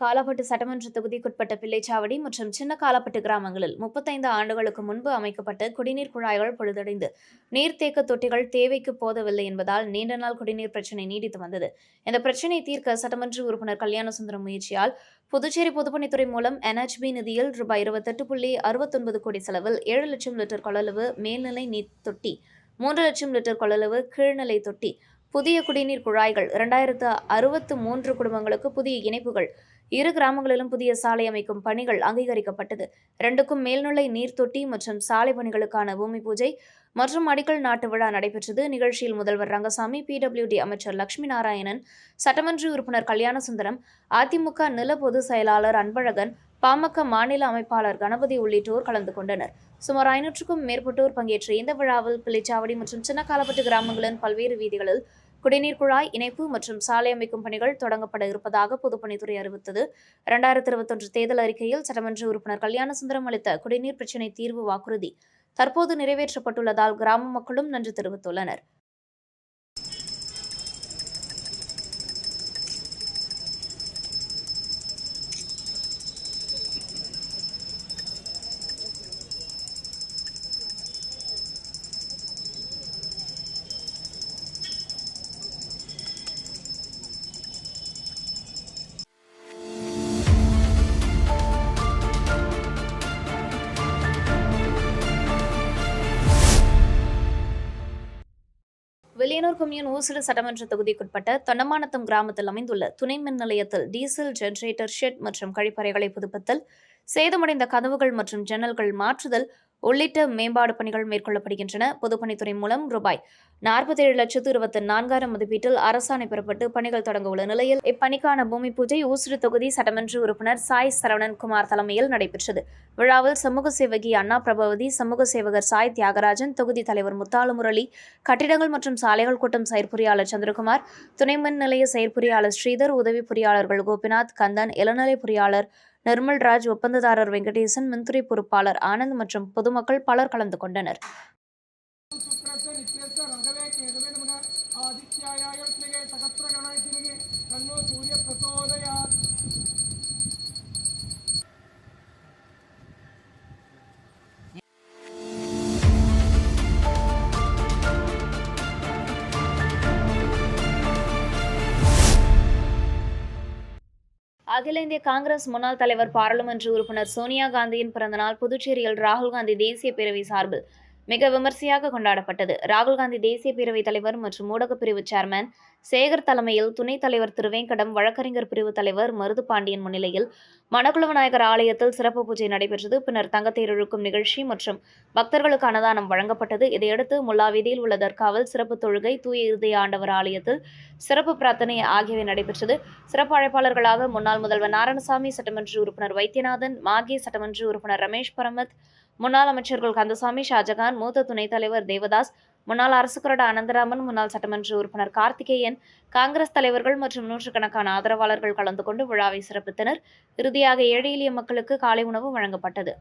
காலாப்பட்டு சட்டமன்ற தொகுதிக்குட்பட்ட பிள்ளைச்சாவடி மற்றும் சின்ன காலாப்பட்டு கிராமங்களில் முப்பத்தைந்து ஆண்டுகளுக்கு முன்பு அமைக்கப்பட்ட குடிநீர் குழாய்கள் பொழுதடைந்து நீர்த்தேக்க தொட்டிகள் தேவைக்கு போதவில்லை என்பதால் நீண்ட நாள் குடிநீர் பிரச்சினை நீடித்து வந்தது. இந்த பிரச்சினை தீர்க்க சட்டமன்ற உறுப்பினர் கல்யாணசுந்தரம் முயற்சியால் புதுச்சேரி பொதுப்பணித்துறை மூலம் என்ஹெச்பி நிதியில் ரூபாய் இருபத்தெட்டு புள்ளி அறுபத்தொன்பது கோடி செலவில் ஏழு லட்சம் லிட்டர் கொள்ளளவு மேல்நிலை நீர் தொட்டி மூன்று லட்சம் லிட்டர் கொள்ளளவு கீழ்நிலை தொட்டி புதிய குடிநீர் குழாய்கள் இரண்டாயிரத்து அறுபத்து மூன்று குடும்பங்களுக்கு புதிய இணைப்புகள் இரு கிராமங்களிலும் புதிய சாலை அமைக்கும் பணிகள் அங்கீகரிக்கப்பட்டது. இரண்டுக்கும் மேல்நிலை நீர் தொட்டி மற்றும் சாலை பணிகளுக்கான பூமி பூஜை மற்றும் அடிக்கல் நாட்டு விழா நடைபெற்றது. நிகழ்ச்சியில் முதல்வர் ரங்கசாமி பிடபிள்யூடி அமைச்சர் லட்சுமி நாராயணன் சட்டமன்ற உறுப்பினர் கல்யாணசுந்தரம் அதிமுக நில பொதுச் செயலாளர் அன்பழகன் பாமக மாநில அமைப்பாளர் கணபதி உள்ளிட்டோர் கலந்து கொண்டனர். சுமார் ஐநூற்றுக்கும் மேற்பட்டோர் பங்கேற்ற இந்த விழாவில் பிள்ளைச்சாவடி மற்றும் சின்னக்காலப்பட்டு கிராமங்களின் பல்வேறு வீதிகளில் குடிநீர் குழாய் இணைப்பு மற்றும் சாலை அமைக்கும் பணிகள் தொடங்கப்பட இருப்பதாக பொதுப்பணித்துறை அறிவித்தது. இரண்டாயிரத்தி இருபத்தொன்று தேர்தல் அறிக்கையில் சட்டமன்ற உறுப்பினர் கல்யாணசுந்தரம் அளித்த குடிநீர் பிரச்சினை தீர்வு வாக்குறுதி தற்போது நிறைவேற்றப்பட்டுள்ளதால் கிராம மக்களும் நன்றி தெரிவித்துள்ளனர். யூனியன் ஊசுடு சட்டமன்ற தொகுதிக்குட்பட்ட தொண்டமானத்தம் கிராமத்தில் அமைந்துள்ள துணை மின் நிலையத்தில் டீசல் ஜெனரேட்டர் ஷெட் மற்றும் கழிப்பறைகளை புதுப்பித்தல் சேதமடைந்த கதவுகள் மற்றும் ஜன்னல்கள் மாற்றுதல் உள்ளிட்ட மேம்பாடு பணிகள் மேற்கொள்ளப்படுகின்றன. பொதுப்பணித்துறை மூலம் ரூபாய் நாற்பத்தேழு லட்சத்து இருபத்தி நான்காயிரம் மதிப்பீட்டில் அரசாணை பெறப்பட்டு பணிகள் தொடங்க உள்ள நிலையில் இப்பணிக்கான பூமி பூஜை ஊசுடு தொகுதி சட்டமன்ற உறுப்பினர் சாய் சரவணன் குமார் தலைமையில் நடைபெற்றது. விழாவில் சமூக சேவகி அண்ணா பிரபவதி சமூக சேவகர் சாய் தியாகராஜன் தொகுதி தலைவர் முத்தாலு முரளி கட்டிடங்கள் மற்றும் சாலைகள் கூட்டம் செயற்பொறியாளர் சந்திரகுமார் துணை மின் நிலைய செயற்பொறியாளர் ஸ்ரீதர் உதவி பொறியாளர்கள் கோபிநாத் கந்தன் இளநிலை பொறியாளர் நிர்மல்ராஜ் ஒப்பந்ததாரர் வெங்கடேசன் மின்துறை பொறுப்பாளர் ஆனந்த் மற்றும் பொதுமக்கள் பலர் கலந்து கொண்டனர். அகில இந்திய காங்கிரஸ் முன்னாள் தலைவர் பாராளுமன்ற உறுப்பினர் சோனியா காந்தியின் பிறந்தநாள் புதுச்சேரியில் ராகுல் காந்தி தேசிய பேரவை சார்பில் மிக விமர்சையாக கொண்டாடப்பட்டது. ராகுல் காந்தி தேசிய பேரவைத் தலைவர் மற்றும் ஊடகப்பிரிவு சேர்மன் சேகர் தலைமையில் துணைத் தலைவர் திருவேங்கடம் வழக்கறிஞர் பிரிவு தலைவர் மருது பாண்டியன் முன்னிலையில் மணக்குள விநாயகர் ஆலயத்தில் சிறப்பு பூஜை நடைபெற்றது. பின்னர் தங்கத்தேர் இழுக்கும் நிகழ்ச்சி மற்றும் பக்தர்களுக்கு அன்னதானம் வழங்கப்பட்டது. இதையடுத்து முல்லா வீதியில் உள்ள தர்காவில் சிறப்பு தொழுகை தூய இருதய ஆண்டவர் ஆலயத்தில் சிறப்பு பிரார்த்தனை ஆகியவை நடைபெற்றது. சிறப்பு அழைப்பாளர்களாக முன்னாள் முதல்வர் நாராயணசாமி சட்டமன்ற உறுப்பினர் வைத்தியநாதன் மாகே சட்டமன்ற உறுப்பினர் ரமேஷ் பரமத் முன்னாள் அமைச்சர்கள் கந்தசாமி ஷாஜகான் மூத்த துணைத் தலைவர் தேவதாஸ் முன்னாள் அரசு கொறடா அனந்தராமன் முன்னாள் சட்டமன்ற உறுப்பினர் கார்த்திகேயன் காங்கிரஸ் தலைவர்கள் மற்றும் நூற்றுக்கணக்கான ஆதரவாளர்கள் கலந்து கொண்டு விழாவை சிறப்பித்தனர். இறுதியாக ஏழை எளிய மக்களுக்கு காலை உணவு வழங்கப்பட்டது.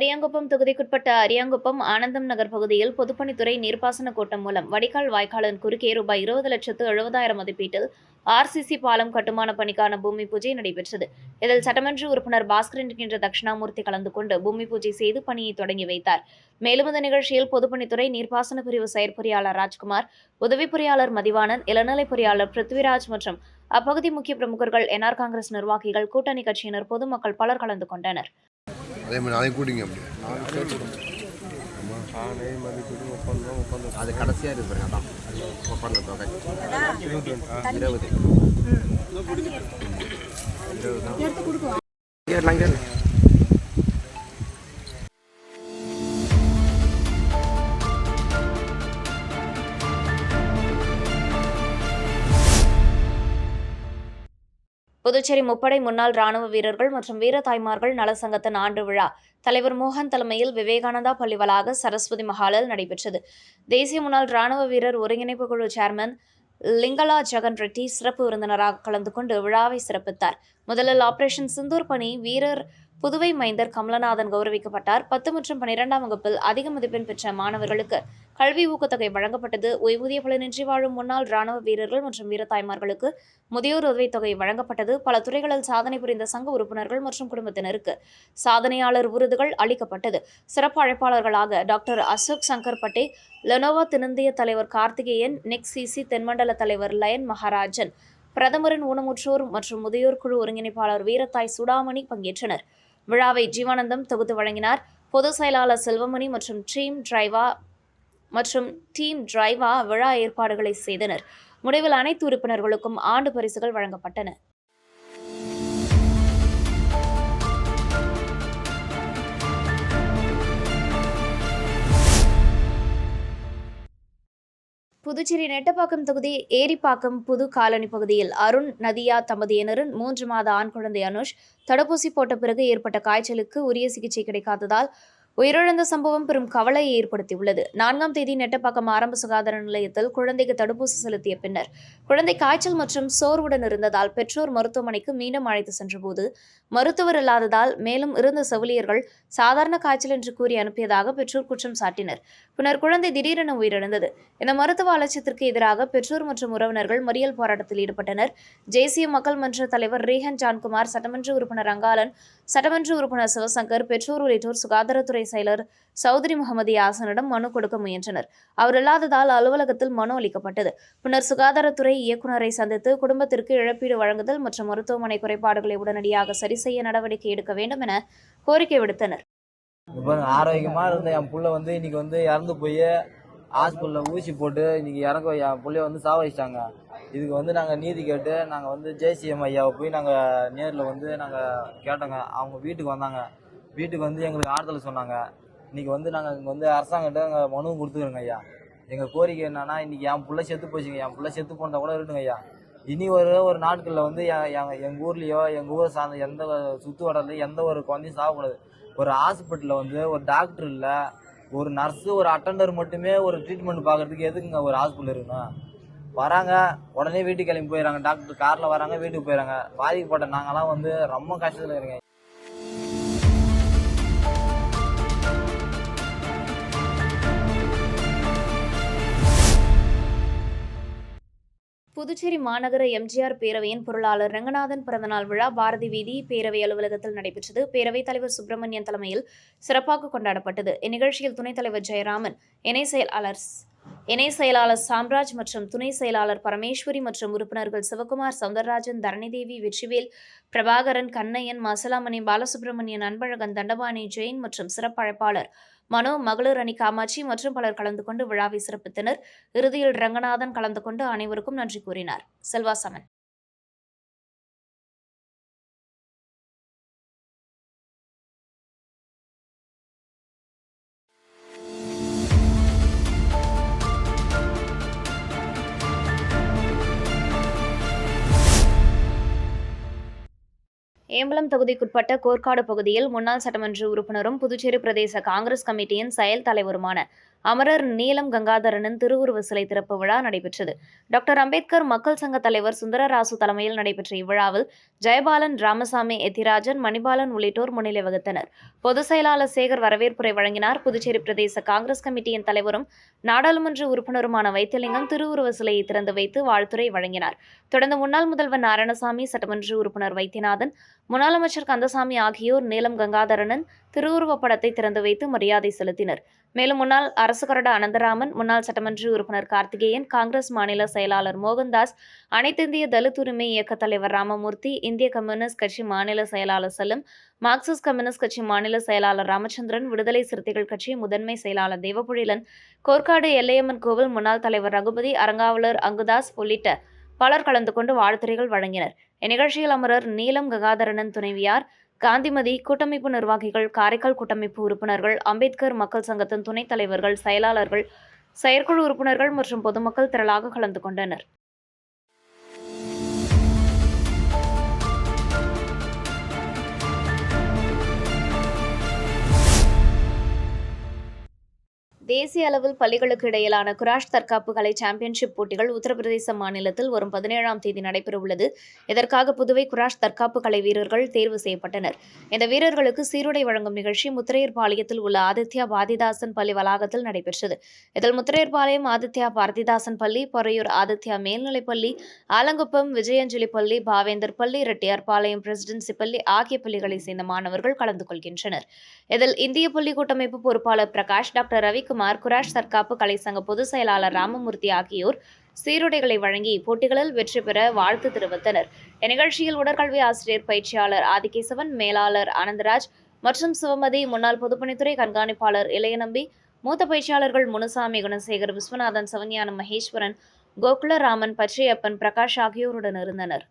அரியாங்குப்பம் தொகுதிக்குட்பட்ட அரியாங்குப்பம் ஆனந்தம் நகர் பகுதியில் பொதுப்பணித்துறை நீர்ப்பாசன கூட்டம் மூலம் வடிகால் வாய்க்காலின் குறுக்கே ரூபாய் இருபது லட்சத்து எழுபதாயிரம் மதிப்பீட்டில் ஆர்சிசி பாலம் கட்டுமான பணிக்கான பூமி பூஜை நடைபெற்றது. இதில் சட்டமன்ற உறுப்பினர் பாஸ்கரன் என்கின்ற தட்சிணாமூர்த்தி கலந்து கொண்டு பூமி பூஜை செய்து பணியை தொடங்கி வைத்தார். மேலும் இந்த நிகழ்ச்சியில் பொதுப்பணித்துறை நீர்ப்பாசன பிரிவு செயற்பொறியாளர் ராஜ்குமார் உதவி பொறியாளர் மதிவாணன் இளநிலை பொறியாளர் பிருத்விராஜ் மற்றும் அப்பகுதி முக்கிய பிரமுகர்கள் என்ஆர் காங்கிரஸ் நிர்வாகிகள் கூட்டணி கட்சியினர் பொதுமக்கள் பலர் கலந்து கொண்டனர். அதே மாதிரி நாளைக்கு கூட்டிங்க அப்படி அது கடைசியாக இருக்கு பாருங்க அதான். ஒப்பந்த தொகை. இருபது. இருபது புதுச்சேரி முப்படை முன்னாள் ராணுவ வீரர்கள் மற்றும் வீர தாய்மார்கள் நலசங்கத்தின் ஆண்டு விழா தலைவர் மோகன் தலைமையில் விவேகானந்தா பள்ளி வளாக சரஸ்வதி மஹாலில் நடைபெற்றது. தேசிய முன்னாள் ராணுவ வீரர் ஒருங்கிணைப்பு குழு சேர்மன் லிங்கலா ஜெகன் ரெட்டி சிறப்பு விருந்தினராக கலந்து கொண்டு விழாவை சிறப்பித்தார். முதலில் ஆபரேஷன் சிந்தூர் பணி வீரர் புதுவை மைந்தர் கமலநாதன் கௌரவிக்கப்பட்டார். பத்து மற்றும் பனிரெண்டாம் வகுப்பில் அதிக மதிப்பெண் பெற்ற மாணவர்களுக்கு கல்வி ஊக்கத்தொகை வழங்கப்பட்டது. ஓய்வூதிய பலனின்றி வாழும் முன்னாள் ராணுவ வீரர்கள் மற்றும் வீரத்தாய்மார்களுக்கு முதியோர் உதவித்தொகை வழங்கப்பட்டது. பல துறைகளில் சாதனை புரிந்த சங்க உறுப்பினர்கள் மற்றும் குடும்பத்தினருக்கு சாதனையாளர் விருதுகள் அளிக்கப்பட்டது. சிறப்பு அழைப்பாளர்களாக டாக்டர் அசோக் சங்கர் பட்டே லெனோவா தென்னிந்திய தலைவர் கார்த்திகேயன் நெக்சிசி தென்மண்டல தலைவர் லயன் மகாராஜன் பிரதமரின் ஊனமுற்றோர் மற்றும் முதியோர் குழு ஒருங்கிணைப்பாளர் வீரத்தாய் சுடாமணி பங்கேற்றனர். விழாவை ஜீவானந்தம் தொகுத்து வழங்கினார். பொதுச் செயலாளர் செல்வமணி மற்றும் டீம் டிரைவா மற்றும் டீம் டிரைவா விழா ஏற்பாடுகளை செய்தனர். முடிவில் அனைத்து உறுப்பினர்களுக்கும் ஆண்டு பரிசுகள் வழங்கப்பட்டன. புதுச்சேரி நெட்டப்பாக்கம் தொகுதி ஏரிப்பாக்கம் புது காலனி பகுதியில் அருண் நதியா தம்பதியினரின் மூன்று மாத ஆண் குழந்தை அனுஷ் தடுப்பூசி போட்ட பிறகு ஏற்பட்ட காய்ச்சலுக்கு உரிய சிகிச்சை கிடைக்காததால் உயிரிழந்த சம்பவம் பெரும் கவலையை ஏற்படுத்தியுள்ளது. நான்காம் தேதி நெட்டப்பாக்கம் ஆரம்ப சுகாதார நிலையத்தில் குழந்தைக்கு தடுப்பூசி செலுத்திய பின்னர் குழந்தை காய்ச்சல் மற்றும் சோர்வுடன் இருந்ததால் பெற்றோர் மருத்துவமனைக்கு மீண்டும் அழைத்து சென்றபோது மருத்துவர் இல்லாததால் மேலும் இருந்த செவிலியர்கள் சாதாரண காய்ச்சல் என்று கூறி அனுப்பியதாக பெற்றோர் குற்றம் சாட்டினர். பின்னர் குழந்தை திடீரென உயிரிழந்தது. இந்த மருத்துவ அலட்சியத்திற்கு எதிராக பெற்றோர் மற்றும் உறவினர்கள் மறியல் போராட்டத்தில் ஈடுபட்டனர். தேசிய மக்கள் மன்ற தலைவர் ரேஹன் ஜான்குமார் சட்டமன்ற உறுப்பினர் ரங்காலன் சட்டமன்ற உறுப்பினர் சிவசங்கர் பெற்றோர் உள்ளிட்டோர் சுகாதாரத்துறை செயலர் சௌத்ரி முகமது யாசனிடம் மனு கொடுக்க முயன்றனர். அவர் இல்லாததால் அலுவலகத்தில் மனு அளிக்கப்பட்டது. பின்னர் சுகாதாரத்துறை இயக்குநரை சந்தித்து குடும்பத்திற்கு இழப்பீடு வழங்குதல் மற்றும் மருத்துவமனை குறைபாடுகளை உடனடியாக சரி செய்ய நடவடிக்கை எடுக்க வேண்டும் என கோரிக்கை விடுத்தனர். இப்போ ஆரோக்கியமாக இருந்த என் புள்ள வந்து இன்னைக்கு வந்து இறந்து போய் ஹாஸ்பிட்டலில் ஊசி போட்டு இன்னைக்கு இறங்க என் பிள்ளைய வந்து சாவடிச்சிட்டாங்க. இதுக்கு வந்து நாங்கள் நீதி கேட்டு நாங்கள் வந்து ஜேசிஎம் ஐயாவை போய் நாங்கள் நேரில் வந்து நாங்கள் கேட்டோங்க. அவங்க வீட்டுக்கு வந்தாங்க. வீட்டுக்கு வந்து எங்களுக்கு ஆறுதல் சொன்னாங்க. இன்றைக்கி வந்து நாங்கள் இங்கே வந்து அரசாங்கிட்ட நாங்கள் மனுவும் கொடுத்துக்கிறோங்க ஐயா. எங்கள் கோரிக்கை என்னன்னா இன்றைக்கி என் புள்ள செத்து போச்சுங்க. என் புள்ள செத்து போனதை கூட இருக்கட்டுங்க ஐயா. இனி ஒரு ஒரு நாட்களில் வந்து எ- எங்கள் ஊர்லேயோ எங்கள் ஊரை சார்ந்த எந்த சுற்று வட்டாரத்துலையும் எந்த ஒரு குழந்தையும் சாகக்கூடாது. ஒரு ஹாஸ்பிட்டலில் வந்து ஒரு டாக்டர் இல்லை ஒரு நர்ஸு ஒரு அட்டெண்டர் மட்டுமே ஒரு ட்ரீட்மெண்ட் பார்க்கறதுக்கு எதுக்குங்க ஒரு ஹாஸ்பிட்டல் இருக்கணும்? வராங்க உடனே வீட்டுக்கு கிளம்பி போயிடறாங்க. டாக்டர் காரில் வராங்க வீட்டுக்கு போயிடறாங்க. பாதிக்கப்பட்ட நாங்களாம் வந்து ரொம்ப கஷ்டத்தில் இருக்கேன் புதுச்சேரி மாநகர எம்ஜிஆர் பேரவையின் பொருளாளர் ரங்கநாதன் பிறந்தநாள் விழா பாரதி வீதி பேரவை அலுவலகத்தில் நடைபெற்றது. பேரவைத் தலைவர் சுப்பிரமணியன் தலைமையில் சிறப்பாக கொண்டாடப்பட்டது. இந்நிகழ்ச்சியில் துணைத் தலைவர் ஜெயராமன் இணை செயலாளர் இணை செயலாளர் சாம்ராஜ் மற்றும் துணை செயலாளர் பரமேஸ்வரி மற்றும் உறுப்பினர்கள் சிவகுமார் சவுந்தரராஜன் தரணிதேவி வெற்றிவேல் பிரபாகரன் கண்ணையன் மசலாமணி பாலசுப்ரமணியன் அன்பழகன் தண்டபாணி ஜெயின் மற்றும் சிறப்பு அழைப்பாளர் மனோ மகளிர் அணி காமாட்சி மற்றும் பலர் கலந்து கொண்டு விழாவை சிறப்பித்தனர். இறுதியில் ரங்கநாதன் கலந்து கொண்டு அனைவருக்கும் நன்றி கூறினார். செல்வாசமன். ஏம்பலம் தொகுதிக்குட்பட்ட கோர்க்காடு பகுதியில் முன்னாள் சட்டமன்ற உறுப்பினரும் புதுச்சேரி பிரதேச காங்கிரஸ் கமிட்டியின் செயல் தலைவருமான அமரர் நீலம் கங்காதரனின் திருவுருவ சிலை திறப்பு விழா நடைபெற்றது. டாக்டர் அம்பேத்கர் மக்கள் சங்க தலைவர் சுந்தரராசு தலைமையில் நடைபெற்ற இவ்விழாவில் ஜெயபாலன் ராமசாமி எத்திராஜன் மணிபாலன் உள்ளிட்டோர் முன்னிலை வகித்தனர். பொதுச் செயலாளர் சேகர் வரவேற்புரை வழங்கினார். புதுச்சேரி பிரதேச காங்கிரஸ் கமிட்டியின் தலைவரும் நாடாளுமன்ற உறுப்பினருமான வைத்தியலிங்கம் திருவுருவ சிலையை திறந்து வைத்து வாழ்த்துரை வழங்கினார். தொடர்ந்து முன்னாள் முதல்வர் நாராயணசாமி சட்டமன்ற உறுப்பினர் வைத்தியநாதன் முன்னாள் அமைச்சர் கந்தசாமி ஆகியோர் நீலம் கங்காதரனின் திருவுருவப் படத்தை திறந்து வைத்து மரியாதை செலுத்தினர். மேலும் முன்னாள் அரசு கரட அனந்தராமன் முன்னாள் சட்டமன்ற உறுப்பினர் கார்த்திகேயன் காங்கிரஸ் மாநில செயலாளர் மோகன்தாஸ் அனைத்திந்திய தலித் உரிமை இயக்க தலைவர் ராமமூர்த்தி இந்திய கம்யூனிஸ்ட் கட்சி மாநில செயலாளர் செல்லும் மார்க்சிஸ்ட் கம்யூனிஸ்ட் கட்சி மாநில செயலாளர் ராமச்சந்திரன் விடுதலை சிறுத்தைகள் கட்சி முதன்மை செயலாளர் தேவபுழிலன் கோர்க்காடு எல்லையம்மன் கோவில் முன்னாள் தலைவர் ரகுபதி அரங்காவலர் அங்குதாஸ் உள்ளிட்ட பலர் கலந்து கொண்டு வாழ்த்துறைகள் வழங்கினர். இந்நிகழ்ச்சியில் அமரர் நீலம் ககாதரனன் துணைவியார் காந்திமதி கூட்டமைப்பு நிர்வாகிகள் காரைக்கால் கூட்டமைப்பு உறுப்பினர்கள் அம்பேத்கர் மக்கள் சங்கத்தின் துணைத் தலைவர்கள் செயலாளர்கள் செயற்குழு உறுப்பினர்கள் மற்றும் பொதுமக்கள் திரளாக கலந்து கொண்டனர். தேசிய அளவில் பள்ளிகளுக்கு இடையிலான குராஷ் தற்காப்பு கலை சாம்பியன்ஷிப் போட்டிகள் உத்தரப்பிரதேச மாநிலத்தில் வரும் பதினேழாம் தேதி நடைபெறவுள்ளது. இதற்காக புதுவை குராஷ் தற்காப்பு கலை வீரர்கள் தேர்வு செய்யப்பட்டனர். இந்த வீரர்களுக்கு சீருடை வழங்கும் நிகழ்ச்சி முத்திரையர்பாளையத்தில் உள்ள ஆதித்யா பாரதிதாசன் பள்ளி வளாகத்தில் நடைபெற்றது. இதில் முத்திரையர்பாளையம் ஆதித்யா பாரதிதாசன் பள்ளி பொறையூர் ஆதித்யா மேல்நிலைப் பள்ளி ஆலங்குப்பம் விஜயஞ்சலி பள்ளி பாவேந்தர் பள்ளி ரெட்டியார்பாளையம் பிரசிடென்சி பள்ளி ஆகிய பள்ளிகளைச் சேர்ந்த மாணவர்கள் கலந்து கொள்கின்றனர். இதில் இந்திய பள்ளி கூட்டமைப்பு பொறுப்பாளர் பிரகாஷ் டாக்டர் ரவிக்குமார் குராஷ் தற்காப்பு கலை சங்க பொதுச் செயலாளர் ராமமூர்த்தி ஆகியோர் சீருடைகளை வழங்கி போட்டிகளில் வெற்றி பெற வாழ்த்து தெரிவித்தனர். இந்நிகழ்ச்சியில் உடற்கல்வி ஆசிரியர் பயிற்சியாளர் ஆதிகேசவன் மேலாளர் ஆனந்தராஜ் மற்றும் சிவமதி முன்னாள் பொதுப்பணித்துறை கண்காணிப்பாளர் இளையநம்பி மூத்த பயிற்சியாளர்கள் முனுசாமி குணசேகர் விஸ்வநாதன் சிவஞானம் மகேஸ்வரன் கோகுலராமன் பச்சையப்பன் பிரகாஷ் ஆகியோருடன் இருந்தனர்.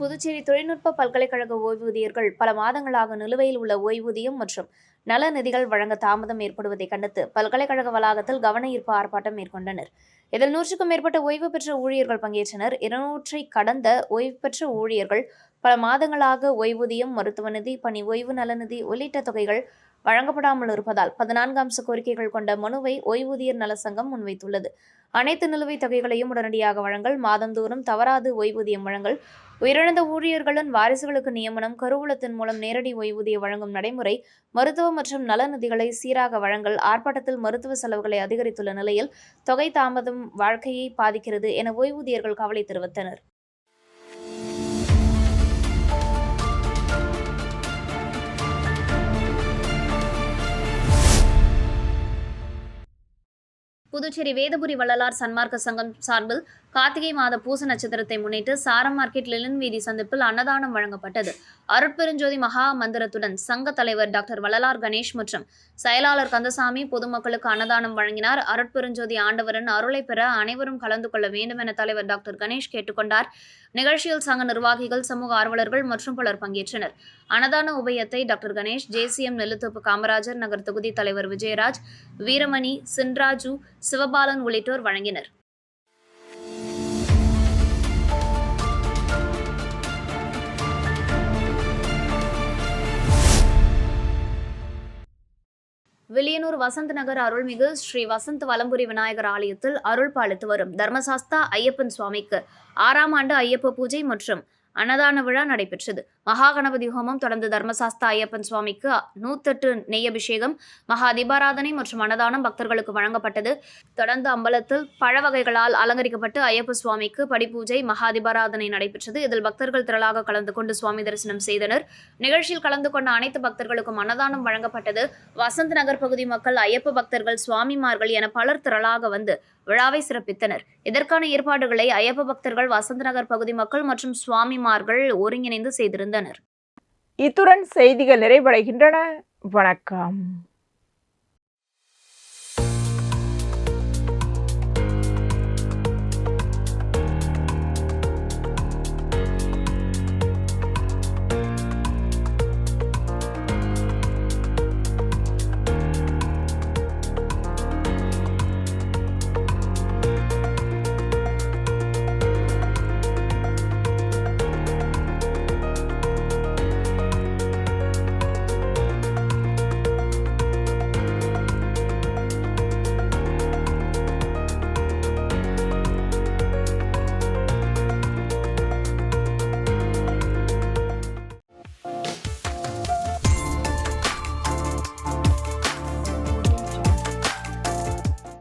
புதுச்சேரி தொழில்நுட்ப பல்கலைக்கழக ஓய்வூதியர்கள் பல மாதங்களாக நிலுவையில் உள்ள ஓய்வூதியம் மற்றும் நல நிதிகள் வழங்க தாமதம் ஏற்படுவதை கண்டித்து பல்கலைக்கழக வளாகத்தில் கவன ஈர்ப்பு ஆர்ப்பாட்டம் மேற்கொண்டனர். இதில் நூற்றுக்கும் மேற்பட்ட ஓய்வு பெற்ற ஊழியர்கள் பங்கேற்றனர். இருநூற்றை கடந்த ஓய்வு பெற்ற ஊழியர்கள் பல மாதங்களாக ஓய்வூதியம் மருத்துவ நிதி பணி ஓய்வு நலநிதி உள்ளிட்ட தொகைகள் வழங்கப்படாமல் இருப்பதால் பதினான்கு அம்ச கோரிக்கைகள் கொண்ட மனுவை ஓய்வூதியர் நல சங்கம் முன்வைத்துள்ளது. அனைத்து நிலுவைத் தொகைகளையும் உடனடியாக வழங்கல் மாதந்தோறும் தவறாது ஓய்வூதியம் வழங்கல் உயிரிழந்த ஊழியர்களின் வாரிசுகளுக்கு நியமனம் கருவூலத்தின் மூலம் நேரடி ஓய்வூதிய வழங்கும் நடைமுறை மருத்துவ மற்றும் நலநிதிகளை சீராக வழங்கல் ஆர்ப்பாட்டத்தில் மருத்துவ செலவுகளை அதிகரித்துள்ள நிலையில் தொகை தாமதம் வாழ்க்கையை பாதிக்கிறது என ஓய்வூதியர்கள் கவலை தெரிவித்தனர். புதுச்சேரி வேதபுரி வள்ளலார் சன்மார்க்க சங்கம் சார்பில் கார்த்திகை மாத பூச நட்சத்திரத்தை முன்னிட்டு சாரம் மார்க்கெட் லிலன் வீதி சந்திப்பில் அன்னதானம் வழங்கப்பட்டது. அருட்பெருஞ்சோதி மகா மந்திரத்துடன் சங்க தலைவர் டாக்டர் வள்ளலார் கணேஷ் மற்றும் செயலாளர் கந்தசாமி பொதுமக்களுக்கு அன்னதானம் வழங்கினார். அருட்பெருஞ்சோதி ஆண்டவரின் அருளை பெற அனைவரும் கலந்து கொள்ள வேண்டும் என தலைவர் டாக்டர் கணேஷ் கேட்டுக்கொண்டார். நிகழ்ச்சியில் சங்க நிர்வாகிகள் சமூக ஆர்வலர்கள் மற்றும் பலர் பங்கேற்றனர். அன்னதான உபயத்தை டாக்டர் கணேஷ் ஜேசிஎம் நெல்லுத்தோப்பு காமராஜர் நகர் தொகுதி தலைவர் விஜயராஜ் வீரமணி சின்ராஜு சிவபாலன் உள்ளிட்டோர் வழங்கினர். வில்லியனூர் வசந்த் நகர் அருள்மிகு ஸ்ரீ வசந்த் வலம்புரி விநாயகர் ஆலயத்தில் அருள் பாலித்து வரும் தர்மசாஸ்தா ஐயப்பன் சுவாமிக்கு ஆறாம் ஆண்டு ஐயப்ப பூஜை மற்றும் அன்னதான விழா நடைபெற்றது. மகா கணபதி ஹோமம் தொடர்ந்து தர்மசாஸ்தா ஐயப்பன் சுவாமிக்கு நூத்தெட்டு நெய் அபிஷேகம் மகா தீபாராதனை மற்றும் அன்னதானம் பக்தர்களுக்கு வழங்கப்பட்டது. தொடர்ந்து அம்பலத்தில் பழ வகைகளால் அலங்கரிக்கப்பட்டு ஐயப்ப சுவாமிக்கு படிப்பூஜை மகா தீபாராதனை நடைபெற்றது. இதில் பக்தர்கள் திரளாக கலந்து கொண்டு சுவாமி தரிசனம் செய்தனர். நிகழ்ச்சியில் கலந்து கொண்ட அனைத்து பக்தர்களுக்கும் அன்னதானம் வழங்கப்பட்டது. வசந்த் நகர் பகுதி மக்கள் ஐயப்ப பக்தர்கள் சுவாமிமார்கள் என பலர் திரளாக வந்து விழாவை சிறப்பித்தனர். இதற்கான ஏற்பாடுகளை ஐயப்ப பக்தர்கள் வசந்த் நகர் பகுதி மக்கள் மற்றும் சுவாமிமார்கள் ஒருங்கிணைந்து செய்திருந்தனர். இத்துடன் செய்திகள் நிறைவடைகின்றன. வணக்கம்.